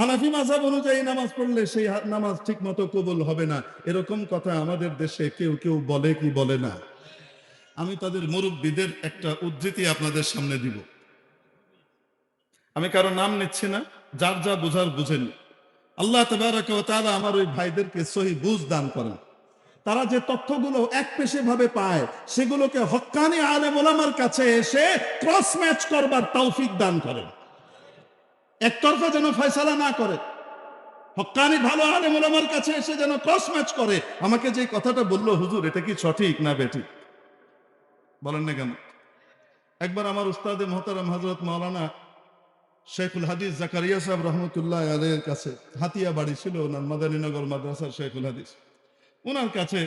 হানাফি মাঝাব অনুযায়ী নামাজ পড়লে সেই নামাজ ঠিক মতো কবুল হবে না। এরকম কথা আমাদের দেশে কেউ কেউ বলে কি বলে না। আমি তাদের মুরব্বীদের একটা উদ্ধৃতি আপনাদের সামনে দিব। আমি কারও নাম নিচ্ছি না, যার যা বুঝার বুঝেন। আল্লাহ ও আমার ওই ভাইদেরকে সহি বুঝ দান করেন। তারা যে তথ্যগুলো এক পেশে ভাবে পায়, সেগুলোকে হক্কানি আলেম ওলামার কাছে এসে ক্রস ম্যাচ করবার তৌফিক দান করেন। একতরফা যেন ফয়সালা না করে। হক্কানি ভালো আলেম ওলামার কাছে এসে যেন ক্রস ম্যাচ করে। আমাকে যে কথাটা বলল, হুজুর, এটা কি সঠিক না বেঠিক? বলেন না কেন? একবার আমার উস্তাদে মোহতারাম হজরত মাওলানা শেখুল হাদিস জাকারিয়া সাহেব রহমতুল্লাহ আলের কাছে হাতিয়া বাড়ি ছিল ওনার মাদানীনগর মাদ্রাসার শেখুল হাদিস। ওনার কাছে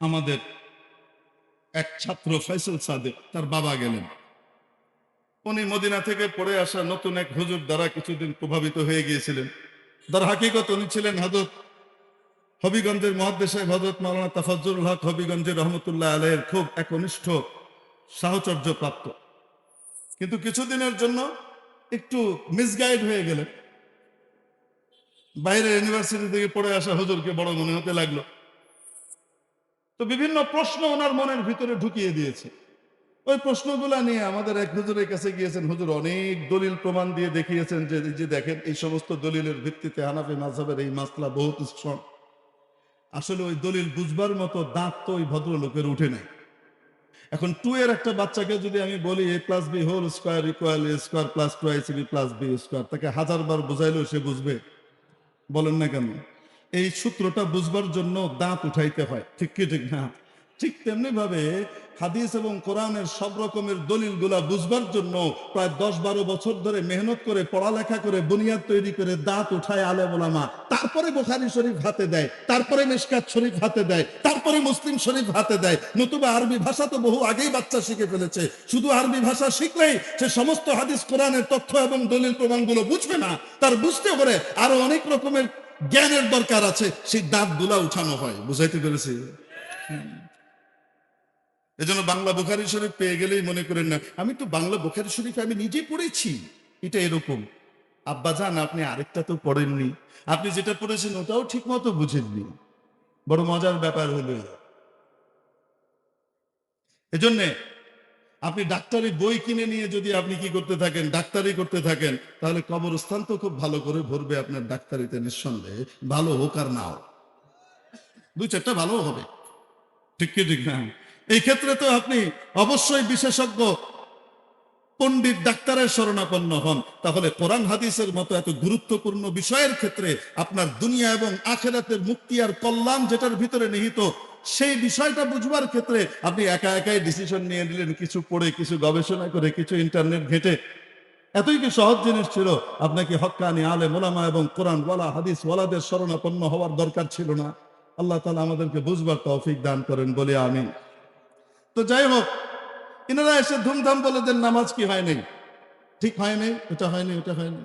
আমাদের এক ছাত্র ফয়সল সাদেক, তার বাবা গেলেন। উনি মদিনা থেকে পড়ে আসা নতুন এক হুজুর দ্বারা কিছুদিন প্রভাবিত হয়ে গিয়েছিলেন। তার হাকিকত উনি ছিলেন হজরত হবিগঞ্জের মহাদ্দেশ সাহেব হজরত মাওলানা তাফাজ্জুল হক হবিগঞ্জের রহমতুল্লাহ আলের খুব একনিষ্ঠ সাহচর্য প্রাপ্ত কিন্তু কিছুদিনের জন্য একটু মিসগাইড হয়ে গেলেন। বাইরে ইউনিভার্সিটি থেকে পড়ে আসা হুজুরকে বড় মনে হতে লাগল। তো বিভিন্ন প্রশ্ন ওনার মনের ভিতরে ঢুকিয়ে দিয়েছে। ওই প্রশ্নগুলা নিয়ে আমাদের এক হুজুরের কাছে গিয়েছেন। হুজুর অনেক দলিল প্রমাণ দিয়ে দেখিয়েছেন যে যে দেখেন, এই সমস্ত দলিলের ভিত্তিতে হানাফি মাঝহের এই মাসলা বহুত স্ট্রং আসলে ওই দলিল বুঝবার মতো দাঁত তো ওই ভদ্রলোকের উঠে নাই। এখন টু এর একটা বাচ্চাকে যদি আমি বলি, a plus b whole square equal a square plus two IC B plus B square, তাকে হাজার বার বোঝাইলেও সে বুঝবে। বলেন না কেন? এই সূত্রটা বুঝবার জন্য দাঁত উঠাইতে হয়। ঠিক কি, ঠিক না? ঠিক তেমনি ভাবে হাদিস এবং কোরআনের সব রকমের দলিলগুলা বুঝবার জন্য প্রায় দশ বারো বছর ধরে মেহনত করে, পড়ালেখা করে, বুনিয়াদ তৈরি করে দাঁত উঠায় আলে ওলামা। তারপরে বোখারি শরীফ হাতে দেয়, তারপরে মেশকাত শরীফ হাতে দেয়, তারপরে মুসলিম শরীফ হাতে দেয়। নতুবা আরবি ভাষা তো বহু আগেই বাচ্চা শিখে ফেলেছে। শুধু আরবি ভাষা শিখলেই সে সমস্ত হাদিস, কোরআনের তথ্য এবং দলিল প্রমাণগুলো বুঝবে না। তার বুঝতে হলে আরও অনেক রকমের জ্ঞানের দরকার আছে। সেই দাঁতগুলা উঠানো হয়। বুঝাইতে পেরেছি? এজন্য বাংলা বুখারি শরীফ পেয়ে গেলেই মনে করেন না, আমি তো বাংলা বুখারি শরীফ আমি নিজে পড়েছি, এটা এরকম। আব্বা যান, আপনি আরেকটা তো পড়েননি, আপনি যেটা পড়েছেন ওটাও ঠিক মতো বুঝেননি। বড় মজার ব্যাপার হলো এজন্যে আপনি ডাক্তারি বই কিনে নিয়ে যদি আপনি কি করতে থাকেন, ডাক্তারি করতে থাকেন, তাহলে কবরস্থান তো খুব ভালো করে ভরবে আপনার ডাক্তারিতে নিঃসন্দেহে, ভালো হোক আর না হোক। দুই চারটা ভালো হবে। ঠিক কি ঠিক না? এই ক্ষেত্রে তো আপনি অবশ্যই বিশেষজ্ঞ, পণ্ডিত, ডাক্তারের শরণাপন্ন হন। তাহলে কোরআন হাদিসের মতো এত গুরুত্বপূর্ণ বিষয়ের ক্ষেত্রে আপনার দুনিয়া এবং আখেরাতের মুক্তি আর কল্যাণ যেটার ভিতরে নিহিত, সেই বিষয়টা বুঝবার ক্ষেত্রে আপনি একা একাই ডিসিশন নিয়ে নিলেন, কিছু পড়ে, কিছু গবেষণা করে, কিছু ইন্টারনেট ঘেটে। এতই কি সহজ জিনিস ছিল? আপনাকে হক্কানি আলে মোলামা এবং কোরআন ওয়ালা হাদিস ওয়ালাদের শরণাপন্ন হওয়ার দরকার ছিল না। আল্লাহ তালা আমাদেরকে বুঝবার তৌফিক দান করেন বলে আমি তো যাই হোক এনারা এসে ধুমধাম বলে দেন নামাজ কি হয় নাই? ঠিক হয় নাই এটা হয়নি এটা হয়নি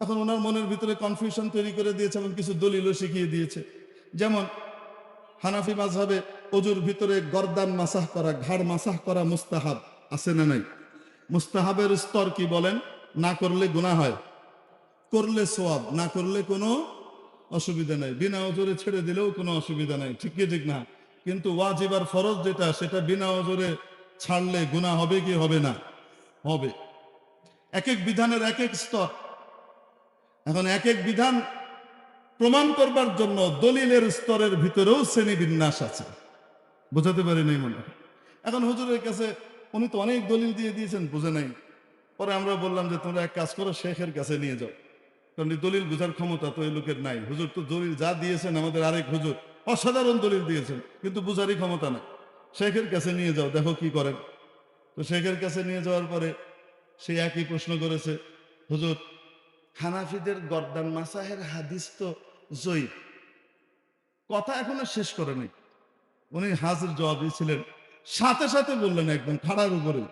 এখন ওনার মনের ভিতরে কনফিউশন তৈরি করে দিয়েছে এবং কিছু দলিলও শিখিয়ে দিয়েছে। যেমন, হানাফি মাঝহাবে অজুর ভিতরে গর্দান মাসাহ করা, ঘাড় মাসাহ করা মুস্তাহাব আছে না নাই? মুস্তাহাবের স্তর কি বলেন? না করলে গুনাহ হয়। করলে সোয়াব, না করলে কোনো অসুবিধা নাই। বিনা অজুরে ছেড়ে দিলেও কোনো অসুবিধা নাই। ঠিক কি, ঠিক না? কিন্তু ওয়াজিব আর ফরজ যেটা, সেটা বিনা ওজোরে ছাড়লে গুনাহ হবে কি হবে না? হবে। এক এক বিধানের এক এক স্তর। এখন এক এক বিধান প্রমাণ করবার জন্য দলিলের স্তরের ভিতরেও শ্রেণি বিন্যাস আছে। বোঝাতে পারি নাই মনে। এখন হুজুরের কাছে উনি তো অনেক দলিল দিয়ে দিয়েছেন, বুঝে নাই। পরে আমরা বললাম যে তোমরা এক কাজ করো, শেখের কাছে নিয়ে যাও। কারণ দলিল বোঝার ক্ষমতা তো এই লোকের নাই। হুজুর তো দলিল যা দিয়েছেন আমাদের আরেক হুজুর। অসাধারণ দলিল দিয়েছেন, কিন্তু বুঝারই ক্ষমতা নাই। শেখের কাছে নিয়ে যাও, দেখো কি করেন। তো শেখের কাছে নিয়ে যাওয়ার পরে সে একই প্রশ্ন করেছে, হুজুর, হানাফিদের গর্দান মাসাহের হাদিস তো জয়ী। কথা এখনও শেষ করেনি। উনি হাজির জবাব দিয়েছিলেন সাথে সাথে বললেন একদম খাড়ার উপরে,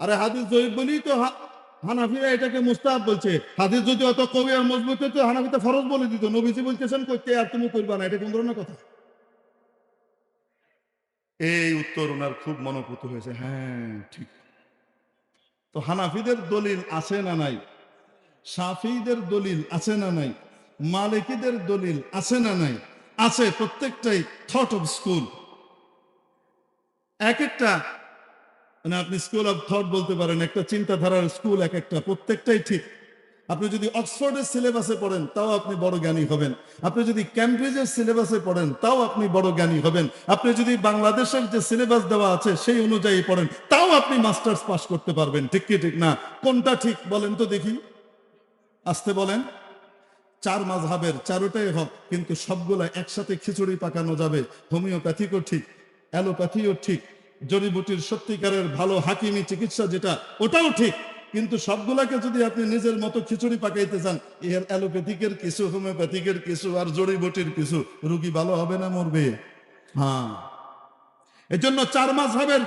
আরে হাদিস জয়ীব বলি তো হানাফিরা এটাকে মুস্তাহাব বলছে। হাদিস যদি অত কবি আর মজবুত হতো হানাফিতে ফরজ বলে দিত। নবীজি বলতেছেন করতে আর তুমি করবা না? এটা কোন ধরনের কথা? এই উত্তর ওনার খুব মনোপুত হয়েছে। হ্যাঁ ঠিক। তো হানাফিদের দলিল আছে না নাই? সাফিদের দলিল আছে না নাই? মালিকিদের দলিল আছে না নাই? আছে প্রত্যেকটাই থট অফ স্কুল এক একটা মানে আপনি স্কুল অফ থট বলতে পারেন, একটা চিন্তাধারার স্কুল এক একটা, প্রত্যেকটাই ঠিক। আপনি যদি অক্সফোর্ডের সিলেবাসে পড়েন, তাও আপনি বড় জ্ঞানী হবেন। আপনি যদি ক্যামব্রিজের সিলেবাসে পড়েন, তাও আপনি বড় জ্ঞানী হবেন। আপনি যদি বাংলাদেশের যে সিলেবাস দেওয়া আছে, সেই অনুযায়ী পড়েন, তাও আপনি মাস্টার্স পাস করতে পারবেন। ঠিক কি, ঠিক না? কোনটা ঠিক বলেন তো দেখি। আসতে বলেন। চার মাঝহাবের, চারোটাই হক, কিন্তু সবগুলা একসাথে খিচুড়ি পাকানো যাবে। হোমিওপ্যাথিকও ঠিক, অ্যালোপ্যাথিও ঠিক জড়িবুটির সত্যিকারের ভালো হাকিমি চিকিৎসা যেটা, ওটাও ঠিক। কিন্তু সবগুলাকে যদি আপনি নিজের মতো খিচুড়ি পাকাইতে চান এর অ্যালোপ্যাথিকের কিছু, হোমিওপ্যাথিকের কিছু আর জড়িবুটির কিছু, রুগী ভালো হবে না, মরবে? হ্যাঁ। এজন্য চার মাঝহাবের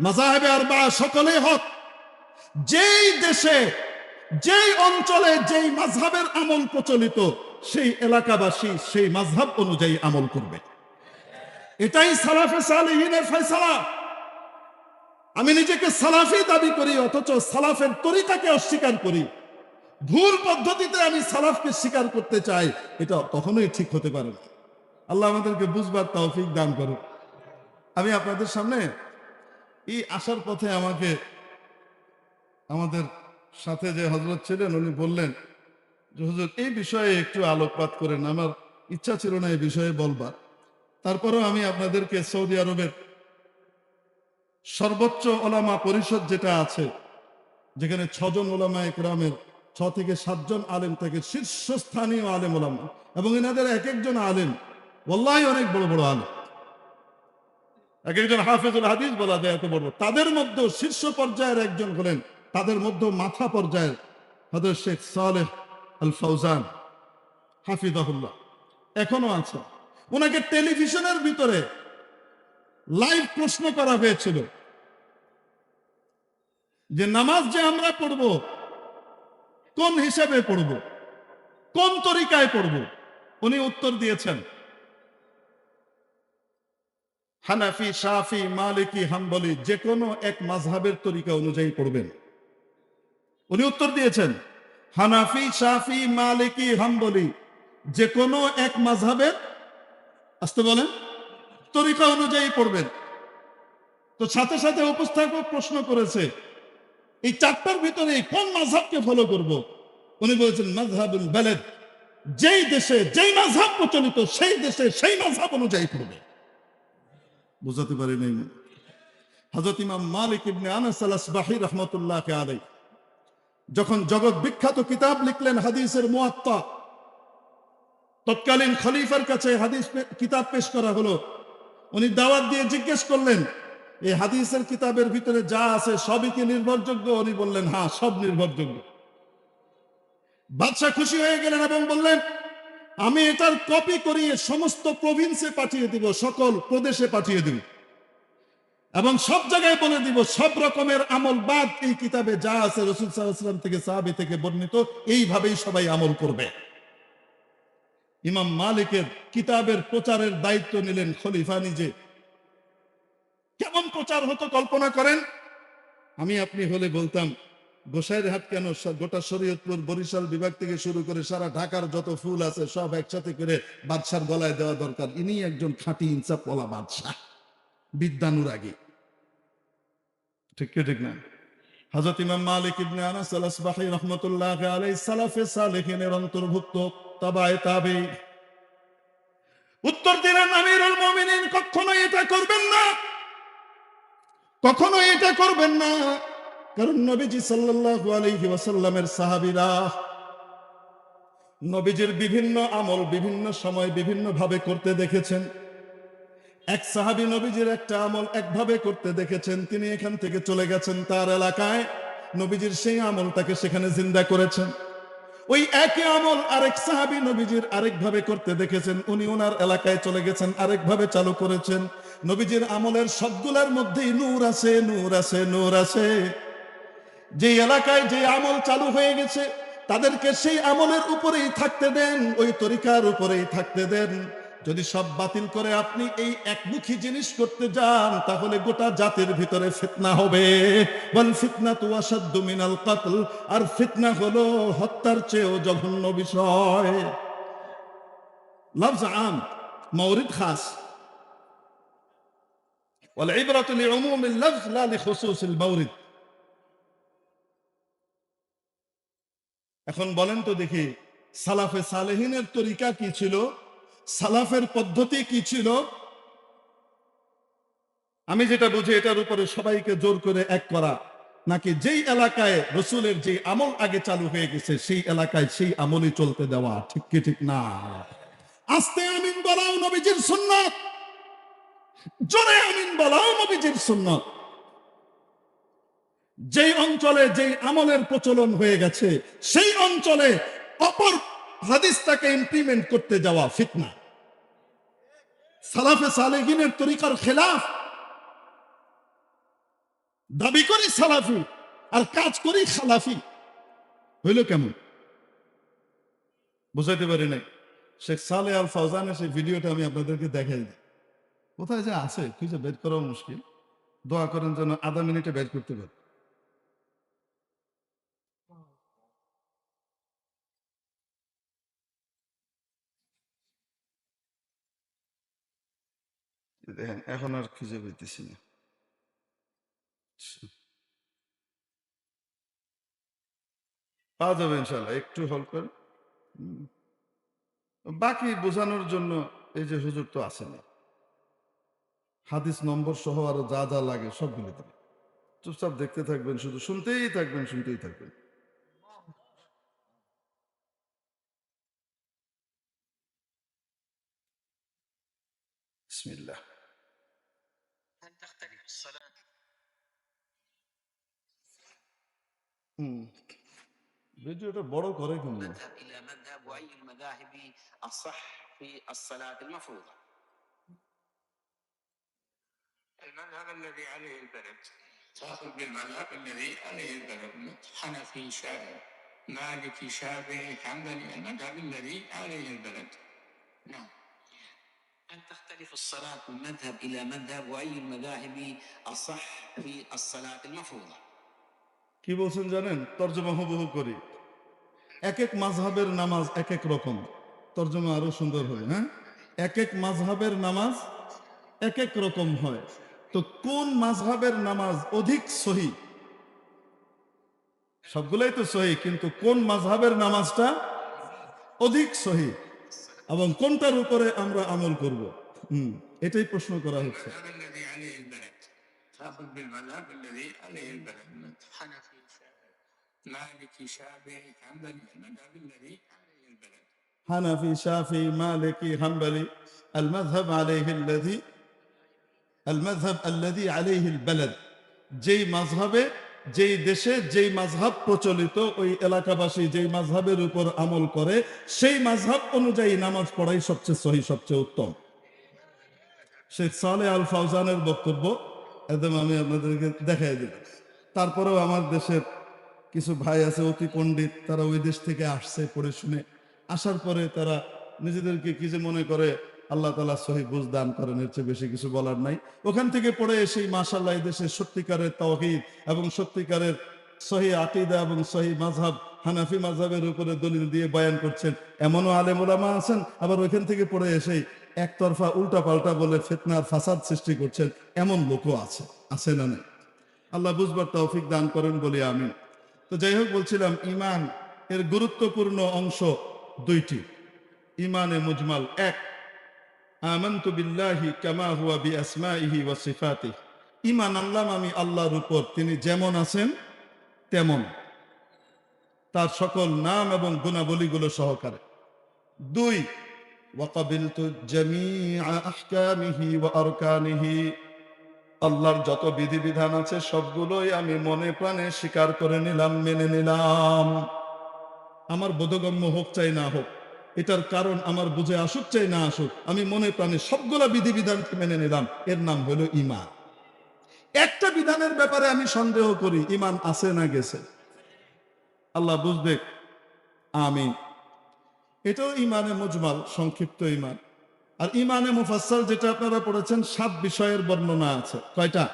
মাজাহেবে আর বা সকলে হক। যেই দেশে, যেই অঞ্চলে, যেই মাঝহাবের আমল প্রচলিত, সেই এলাকাবাসী সেই মাঝহাব অনুযায়ী আমল করবে। এটাই সালাফে সালেহিনের ফয়সালা। আমি নিজেকে সালাফি দাবি করি, অথচ সালাফের তরিকাকে অস্বীকার করি। ভুল পদ্ধতিতে আমি সালাফকে স্বীকার করতে চাই, এটা কখনোই ঠিক হতে পারে না। আল্লাহ আমাদেরকে বুঝবার তৌফিক দান করুন। আমি আপনাদের সামনে এই আসার পথে আমাকে, আমাদের সাথে যে হজরত ছিলেন, উনি বললেন যে, হুজুর, এই বিষয়ে একটু আলোকপাত করেন। আমার ইচ্ছা ছিল না এই বিষয়ে বলবার। তারপরেও আমি আপনাদেরকে সৌদি আরবের সর্বোচ্চ ওলামা পরিষদ যেটা আছে, যেখানে ছজন ওলামা একরামের, ছ থেকে সাতজন আলেম থাকে, শীর্ষস্থানীয় আলেম ওলামা। এবং এনাদের এক একজন আলেম ওল্লাহ অনেক বড় বড় আলেম। এক একজন হাফেজুল হাদিস বলা যায় এত বড়। তাদের মধ্যে শীর্ষ পর্যায়ের একজন হলেন, তাদের মধ্যে মাথা পর্যায়ের হজরত শেখ সালেহ আল ফৌজান হাফিজাহুল্লাহ। এখনও আছে। ওনাকে টেলিভিশনের ভিতরে লাইভ প্রশ্ন করা হয়েছিল। যে নামাজ যে আমরা পড়ব, কোন হিসেবে পড়ব, কোন তরিকায় পড়ব, উনি উত্তর দিয়েছেন। হানাফি, শাফি, মালিকি, হাম্বলি যে কোনো এক মাঝহাবের তরিকা অনুযায়ী পড়বেন। উনি উত্তর দিয়েছেন, হানাফি, শাফি, মালিকি, হাম্বলি যে কোনো এক মাঝহাবের আসতে বলেন, তরিকা অনুযায়ী পড়বেন। তো সাথে সাথে উপস্থাপক প্রশ্ন করেছে এই চারটার ভিতরে কোন মাঝহাবকে ফলো করব? উনি বলেছেন মাঝহাবুল বেলেদ, যেই দেশে যেই মাঝহাব প্রচলিত, সেই দেশে সেই মাঝহাব অনুযায়ী পড়বে। বুঝাতে পারি নাই হজরত ইমাম মালিক ইবনে আনাস আল আসবাহি রহমতুল্লাহকে আলাই যখন জগৎ বিখ্যাত কিতাব লিখলেন হাদিসের মুয়াত্তা, তৎকালীন খলিফার কাছে হাদিস কিতাব পেশ করা হলো। উনি দাওয়াত দিয়ে জিজ্ঞেস করলেন এই হাদিসের কিতাবের ভিতরে যা আছে সবই কি নির্ভরযোগ্য? উনি বললেন হ্যাঁ সব নির্ভরযোগ্য। বাদশাহ খুশি হয়ে গেলেন এবং বললেন, আমি এটার কপি করিয়ে সমস্ত প্রভিন্সে পাঠিয়ে দিব, সকল প্রদেশে পাঠিয়ে দিব। এবং সব জায়গায় বলে দিব, সব রকমের আমল বাদ এই কিতাবে যা আছে রসুল সাল্লাম থেকে সাহাবি থেকে বর্ণিত, এইভাবেই সবাই আমল করবে। ইমাম মালিকের কিতাবের প্রচারের দায়িত্ব নিলেন খলিফা নিজে। প্রচার হতো, কল্পনা করেন। আমি আপনি হলে বলতাম, গোসাইয়ের হাট কেন গোটা শরীয়তপুর বরিশাল বিভাগ থেকে শুরু করে সারা ঢাকার যত ফুল আছে, সব একসাথে করে বাদশার গলায় দেওয়া দরকার। ইনি একজন খাঁটি ইনসাফ পলা বাদশাহ, বিদ্যানুরাগী। ঠিক কি, ঠিক না? হযরত ইমাম মালিক ইবনে আনাস আল আসবাহি রাহমাতুল্লাহ আলাইহি সালাফে সালেহিনের অন্তর্ভুক্ত তাবায়ে তাবে। উত্তর দিলেন, আমিরুল মুমিনিন কখনো এটা করবেন না। কখনো এটা করবেন না। কারণ নবীজি সাল্লাল্লাহু আলাইহি ওয়াসাল্লামের নবীজির বিভিন্ন আমল বিভিন্ন সময় বিভিন্ন ভাবে করতে দেখেছেন। এক সাহাবী নবীজির একটা আমল একভাবে করতে দেখেছেন। তিনি এখান থেকে চলে গেছেন তার এলাকায়। নবীজির সেই আমল তাকে সেখানে জিন্দা করেছেন। ওই একই আমল আরেক সাহাবী নবীজির আরেকভাবে করতে দেখেছেন। উনি ওনার এলাকায় চলে গেছেন, আরেকভাবে চালু করেছেন। নবীজির আমলের সবগুলার মধ্যেই নূর আছে নূর আছে নূর আছে। যে এলাকায় যে আমল চালু হয়ে গেছে, তাদেরকে সেই আমলের উপরেই থাকতে দেন, ওই তরিকার উপরেই থাকতে দেন। যদি সব বাতিল করে আপনি এই একমুখী জিনিস করতে যান, তাহলে গোটা জাতির ভিতরে ফিতনা হবে। বল ফিতনা তো আসাদ্দু মিনাল কাতল, আর ফিতনা হলো হত্যার চেয়েও জঘন্য বিষয়। লফজ আম মৌরিদ খাস। والعبرة لعموم اللفظ لا لخصوص المورد এখন বলেন তো দেখি সালাফে সালেহিনের তরিকা কি ছিল সালাফের পদ্ধতি কি ছিল আমি যেটা বুঝি এটার উপরে সবাইকে জোর করে এক করা নাকি যেই এলাকায় রসুলের যে আমল আগে চালু হয়ে গেছে সেই এলাকায় সেই আমলই চলতে দেওয়া ঠিক কি ঠিক না আস্তে আমিন বলাও নবীজির সুন্নাত জোরে আমিন বলাও নবীজির সুন্নাত। যেই অঞ্চলে যেই আমলের প্রচলন হয়ে গেছে, সেই অঞ্চলে অপর হাদিসটাকে ইমপ্লিমেন্ট করতে যাওয়া ফিতনা। সালাফে সালেহিনের তরিকার খেলাফ। দাবি করি সালাফি, আর কাজ করি খালাফি। হইল কেমন? বুঝাইতে পারি নাই। শেখ সালে আল ফাউজানের সেই ভিডিওটা আমি আপনাদেরকে দেখাই দিই। কোথায় যে আছে খুঁজে বের করাও মুশকিল। দোয়া করেন যেন আধা মিনিটে বের করতে পারে। দেখেন, এখন আর খুঁজে পেতেছি না। পাওয়া যাবে ইনশাল্লাহ একটু হল করে বাকি বোঝানোর জন্য এই যে হুজুর তো আসেনি হাদিস নম্বর সহ আরও যা যা লাগে সবগুলি দিবে। চুপচাপ দেখতে থাকবেন, শুধু শুনতেই থাকবেন শুনতেই থাকবেন। বড় করে কিন্তু। المذهب الذي عليه البلد تأخذ بالمذهب الذي عليه البلد حنفي شافعي مالكي شافعي حنبلي المذهب الذي عليه البلد نعم هل تختلف الصلاة من مذهب إلى مذهب وأي المذاهب الصح في الصلاة المفروضة কি বলছেন জানেন তর্জমা হুবহু করি এক এক মাঝহাবের নামাজ এক এক রকম তর্জমা আরো সুন্দর হবে হ্যাঁ এক এক মাঝহাবের নামাজ এক এক রকম হয় তো কোন মাঝহের নামাজ অধিক সহি? সবগুলোই তো সহি, কিন্তু কোন মাঝহের নামাজটা অধিক সহি? এবং কোনটার উপরে আমরা আমল করব? হম, এটাই প্রশ্ন করা হচ্ছে। হানাফি, শাফি, মালিকি, হাম্বালি আল মাযহাব আলাইহি আল্লাযী المذهب الذي عليه البلد. যেই মাযহাবে যেই দেশে, যেই মাঝহাব প্রচলিত ওই এলাকাবাসী যেই মাযহাবের উপর আমল করে, সেই মাযহাব অনুযায়ী নামাজ পড়াই সবচেয়ে সহি, সবচেয়ে উত্তম। শেখ সালে আল ফাউজানের বক্তব্য একদম আমি আপনাদেরকে দেখাই দিলাম। তারপরেও আমার দেশের কিছু ভাই আছে, অতি পণ্ডিত, তারা ওই দেশ থেকে আসছে পড়ে শুনে। আসার পরে তারা নিজেদেরকে কি যে মনে করে আল্লাহ তালা সহি বুঝ দান করেন, এর চেয়ে বেশি কিছু বলার নাই। ওখান থেকে পড়ে এসেই মাসাল্লাহ দেশে সত্যিকারের তহিদ এবং সত্যিকারের সহি আকিদা এবং সহি মাঝহাব হানাফি মাঝহাবের উপরে দলিল দিয়ে বয়ান করছেন। এমনও আলেম ওলামা আছেন, আবার ওইখান থেকে পড়ে এসেই একতরফা উল্টা পাল্টা বলে ফেতনার ফাসাদ সৃষ্টি করছেন, এমন লোকও আছে আছে না নেই? আল্লাহ বুঝবার তৌফিক দান করেন বলি আমি তো যাই হোক, বলছিলাম ইমান এর গুরুত্বপূর্ণ অংশ দুইটি। ইমানে মুজমাল এক আমান্তু বিল্লাহি কামা হুয়া বি আসমাইহি ওয়া সিফাতিহি। ইমান আনলাম আমি আল্লাহর উপর, তিনি যেমন আছেন তেমন। তার সকল নাম এবং গুণাবলীগুলো সহকারে। দুই, ওয়াকাবিলতু জামিআ আহকামিহি ওয়া আরকানিহি। আল্লাহর যত বিধিবিধান আছে সবগুলোই আমি মনে প্রাণে স্বীকার করে নিলাম, মেনে নিলাম। আমার বোধগম্য হোক চাই না হোক এটার কারণ আমার বুঝে আসুক চাই না আসুক, আমি মনে প্রাণে সবগুলা বিধিবিধানকে মেনে নিলাম। এর নাম হলো ইমান একটা বিধানের ব্যাপারে আমি সন্দেহ করি ইমান আছে না গেছে। আল্লাহ বুঝবে। আমি এটাও ইমানে মজমাল, সংক্ষিপ্ত ইমান আর ইমানে মুফাসসাল যেটা আপনারা পড়েছেন, সাত বিষয়ের বর্ণনা আছে। কয়টা?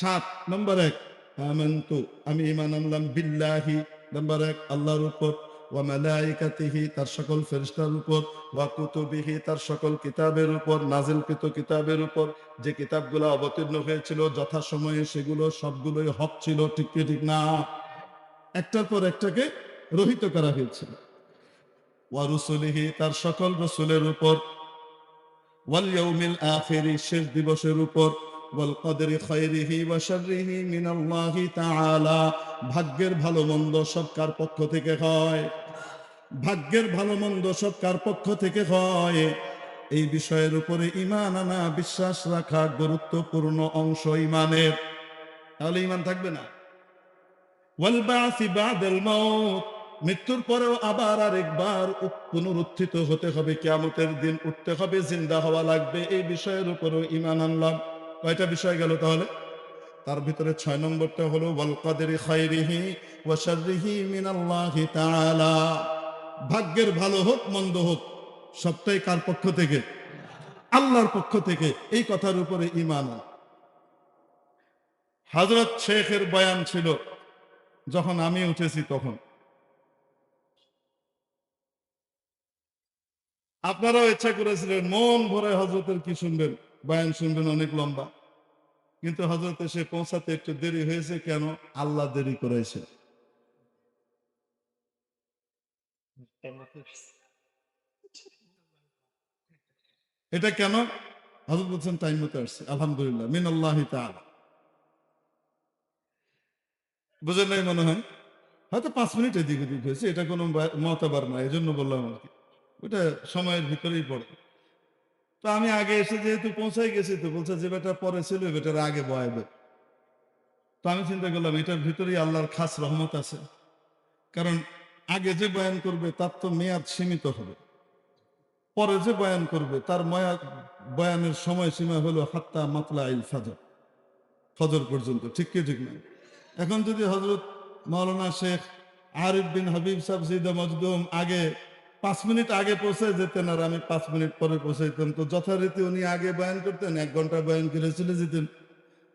সাত। নম্বর এক আমি ইমান আনলাম বিল্লাহি। নম্বর এক, আল্লাহর উপর ওয়া মালাইকাতিহি, তার সকল ফেরেশতার উপর, ওয়া কুতুবিহি, তার সকল কিতাবের উপর, নাজিলকৃত কিতাবের উপর, যে কিতাবগুলো অবতীর্ণ হয়েছিল, যথাসময়ে সেগুলো সবগুলোই হক ছিল, ঠিক ঠিক না? একটার পর একটাকে রহিত করা হয়েছিল। ওয়া রুসুলিহি, তার সকল রসুলের উপর, ওয়াল ইয়াউমিল আখিরি, শেষ দিবসের উপর কদরি খায়রিহি ওয়া শাররিহি মিনাল্লাহি তাআলা। ভাগ্যের ভালো মন্দ সব কার পক্ষ থেকে হয়? ভাগ্যের ভালো মন্দ সব কার পক্ষ থেকে হয়? এই বিষয়ের উপরে ইমান আনা, বিশ্বাস রাখা গুরুত্বপূর্ণ অংশ ইমানের তাহলে ইমান থাকবে না? মৃত্যুর পরেও আবার আরেকবার পুনরুত্থিত হতে হবে। কিয়ামতের দিন উঠতে হবে, জিন্দা হওয়া লাগবে। এই বিষয়ের উপরও ইমান আনলাম। কয়টা বিষয় গেল তাহলে? তার ভিতরে ছয় নম্বরটা হলো ভাগ্যের ভালো হোক, মন্দ হোক, সবটাই কার পক্ষ থেকে? আল্লাহর পক্ষ থেকে। এই কথার উপরে ইমান হযরত শেখের বয়ান ছিল, যখন আমি উঠেছি তখন। আপনারাও ইচ্ছা করেছিলেন, মন ভরে হজরতের কি শুনবেন? বয়ান শুনবেন অনেক লম্বা। কিন্তু হজরত এসে পৌঁছাতে একটু দেরি হয়েছে কেন? আল্লাহ দেরি করেছে। এটা কেন? হজরত বলছেন টাইম মতো আসছে। আলহামদুলিল্লাহ মিন আল্লাহ বুঝেন নাই মনে হয়? হয়তো পাঁচ মিনিট এদিক ওদিক হয়েছে, এটা কোনো মতাবার না এই জন্য বললাম আর কি। ওটা সময়ের ভিতরেই পড়ে। তো আমি আগে এসে যেহেতু পৌঁছাই গেছি তো বলছে, যে বেটা পরে ছিল বেটার আগে বয়াবে তো আমি চিন্তা করলাম, এটার ভিতরেই আল্লাহর খাস রহমত আছে। কারণ আগে যে বয়ান করবে, তার তো মেয়াদ সীমিত হবে। পরে যে বয়ান করবে, তার ময়া, বয়ানের সময়সীমা হলো হাত্তা মাতলা ইল ফাজর, ফজর পর্যন্ত। ঠিক কি, ঠিক না? এখন যদি হজরত মাওলানা শেখ আরিফ বিন হাবিব সাহ জিদা মজদুম আগে পাঁচ মিনিট আগে পৌঁছে যেতেন আর আমি পাঁচ মিনিট পরে পৌঁছাইতাম। তো যথারীতি উনি আগে বয়ান করতেন, এক ঘণ্টা বয়ান করে চলে যেতেন।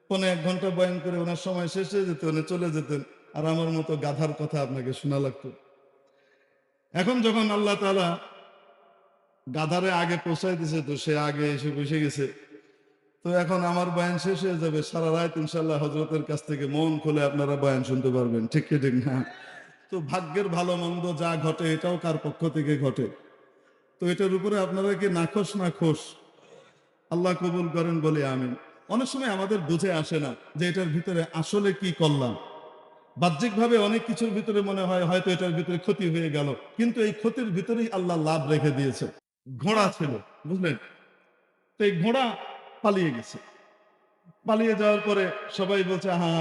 পনে এক ঘণ্টা বয়ান করে ওনার সময় শেষ হয়ে যেত, উনি চলে যেতেন। আর আমার মতো গাধার কথা আপনাকে শোনা লাগতো। এখন যখন আল্লাহ তালা গাধারে আগে পৌঁছাই দিছে, তো সে আগে এসে বসে গেছে। তো এখন আমার বয়ান শেষ হয়ে যাবে সারা রাত ইনশাল্লাহ হজরতের কাছ থেকে মন খুলে আপনারা বয়ান শুনতে পারবেন। ঠিক কি ঠিক না? তো ভাগ্যের ভালো মন্দ যা ঘটে, এটাও কার পক্ষ থেকে ঘটে? তো এটার উপরে আপনারা কি নাখোশ না আল্লাহ কবুল করেন বলে আমি অনেক সময় আমাদের বুঝে আসে না যে এটার ভিতরে আসলে কি করলাম। বাহ্যিকভাবে অনেক কিছুর ভিতরে মনে হয়, হয়তো এটার ভিতরে ক্ষতি হয়ে গেল। কিন্তু এই ক্ষতির ভিতরেই আল্লাহ লাভ রেখে দিয়েছে। ঘোড়া ছিল, বুঝলেন? তো এই ঘোড়া পালিয়ে গেছে। পালিয়ে যাওয়ার পরে সবাই বলছে হা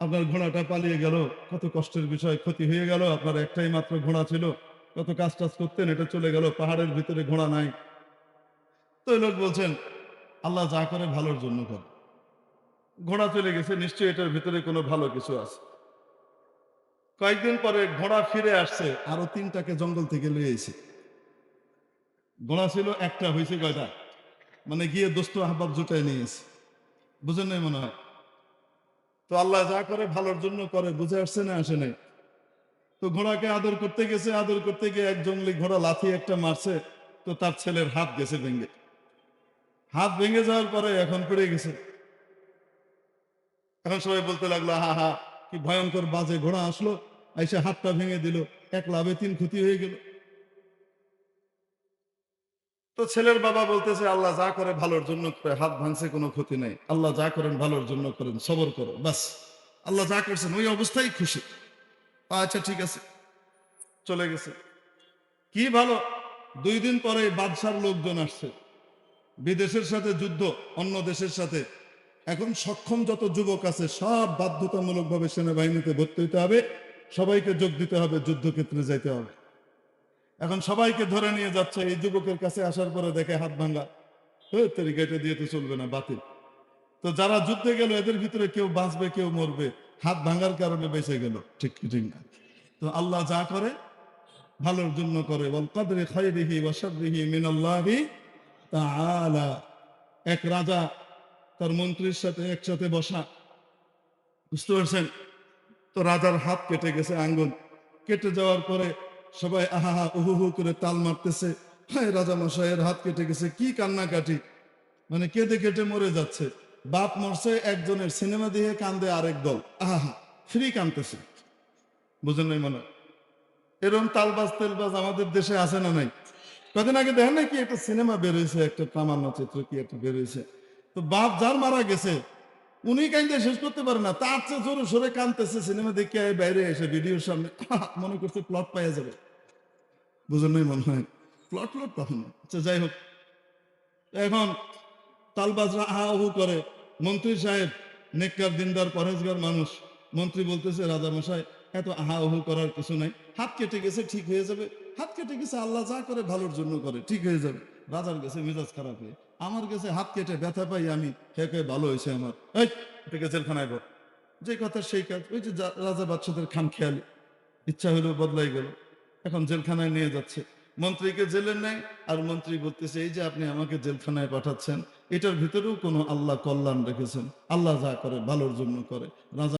আপনার ঘোড়াটা পালিয়ে গেল। কত কষ্টের বিষয়, ক্ষতি হয়ে গেল। আপনার একটাই মাত্র ঘোড়া ছিল। কত কাজ টাজ করতেন, এটা চলে গেল। পাহাড়ের ভিতরে ঘোড়া নাই। তো লোক বলছেন, আল্লাহ যা করে ভালোর জন্য করে। ঘোড়া চলে গেছে, নিশ্চয়ই এটার ভিতরে কোনো ভালো কিছু আছে। কয়েকদিন পরে ঘোড়া ফিরে আসছে, আরও তিনটাকে জঙ্গল থেকে লয়ে এসে। ঘোড়া ছিল একটা, হয়েছে কয়টা? মানে গিয়ে দোস্ত আহবাব জুটাই নিয়েছে বুঝেন নাই মনে হয়? তো আল্লাহ যা করে ভালোর জন্য করে, বুঝে আসছে না, আসে নাই। তো ঘোড়াকে আদর করতে গেছে, আদর করতে গিয়ে এক জঙ্গলি ঘোড়া লাথি একটা মারছে, তো তার ছেলের হাত গেছে ভেঙে। হাত ভেঙে যাওয়ার পরে এখন পড়ে গেছে। এখন সবাই বলতে লাগল, হা হা, কি ভয়ঙ্কর বাজে ঘোড়া আসলো। এসে হাতটা ভেঙে দিল। এক লাভে তিন ক্ষতি হয়ে গেল। তো ছেলের বাবা বলতেছে, আল্লাহ যা করে ভালোর জন্য করে, হাত ভাঙছে, কোনো ক্ষতি নাই। আল্লাহ যা করেন ভালোর জন্য করেন, সবর করো, বাস। আল্লাহ যা করছেন, ওই অবস্থায় খুশি। আচ্ছা ঠিক আছে। চলে গেছে। কি ভালো, দুই দিন পরে বাদশার লোকজন আসছে। বিদেশের সাথে যুদ্ধ, অন্য দেশের সাথে। এখন সক্ষম যত যুবক আছে, সব বাধ্যতামূলকভাবে সেনাবাহিনীতে ভর্তি হতে হবে। সবাইকে যোগ দিতে হবে, যুদ্ধক্ষেত্রে যাইতে হবে। এখন সবাইকে ধরে নিয়ে যাচ্ছে, এই যুবকের কাছে আসার পরে দেখে হাত ভাঙ্গা। তরিকা এটা দিয়ে তো চলবে না, বাতিল। তো যারা যুদ্ধে গেল, এদের ভিতরে কেউ বাঁচবে, কেউ মরবে। হাত ভাঙার কারণে বেঁচে গেল, ঠিক ঠিক না? তো আল্লাহ যা করে, ভালোর জন্য করে। বল কদরে খাইরিহি ওয়া শাররিহি মিনাল্লাহি তাআলা। এক রাজা তার মন্ত্রীর সাথে একসাথে বসা। বুঝতে পারছেন? তো রাজার হাত কেটে গেছে আঙ্গুল। কেটে যাওয়ার পরে সবাই আহা উহু করে তাল মারতেছে। হায় রাজা মশাইয়ের হাত কেটে গেছে, কি কান্নাকাটি। মানে কেঁদে কেটে মরে যাচ্ছে। বাপ মরছে, একজনের সিনেমা দিয়ে কান্দে আরেক দল। আহা ফ্রি কান্দতেছে বুঝেন নাই মনে? এরকম তালবাজ তেলবাজ আমাদের দেশে আছে না নাই? কদিন আগে দেখেন নাকি একটা সিনেমা বেরোয়েছে একটা প্রামাণ্য চিত্র কি একটা বেরোয়েছে তো বাপ যার মারা গেছে উনি কাইন্দে শেষ করতে পারে না। তার চেয়ে জোরে সরে কানতেছে, সিনেমা দেখে বাইরে এসে ভিডিওর সামনে। মনে করছে প্লট পাইয়া যাবে। বুঝেন নাই মনে হয়? প্লট প্লট কখন আচ্ছা যাই হোক। এখন তালবাজরা আহা আহু করে, মন্ত্রী সাহেব, নেককার দিনদার পরেজগার মানুষ, মন্ত্রী বলতেছে, রাজা মশাই, এত আহা আহু করার কিছু নাই। হাত কেটে গেছে, ঠিক হয়ে যাবে। হাত কেটে গেছে, আল্লাহ যা করে, ভালোর জন্য করে, ঠিক হয়ে যাবে। রাজার গেছে মেজাজ খারাপ হয়ে আমার গেছে হাত কেটে ব্যথা পাই, আমি হে কে ভালো হয়েছে আমার। এটাকে জেলখানায় বল যে কথা সেই কাজ, ওই যে রাজা বাচ্চাদের খাম খেয়ালি। ইচ্ছা হলো বদলাই গেল। এখন জেলখানায় নিয়ে যাচ্ছে। মন্ত্রীকে জেলে নেয়, আর মন্ত্রী বলতেছে, এই যে আপনি আমাকে জেলখানায় পাঠাচ্ছেন, এটার ভিতরেও কোনো আল্লাহ কল্যাণ রেখেছেন। আল্লাহ যা করে, ভালোর জন্য করে। রাজা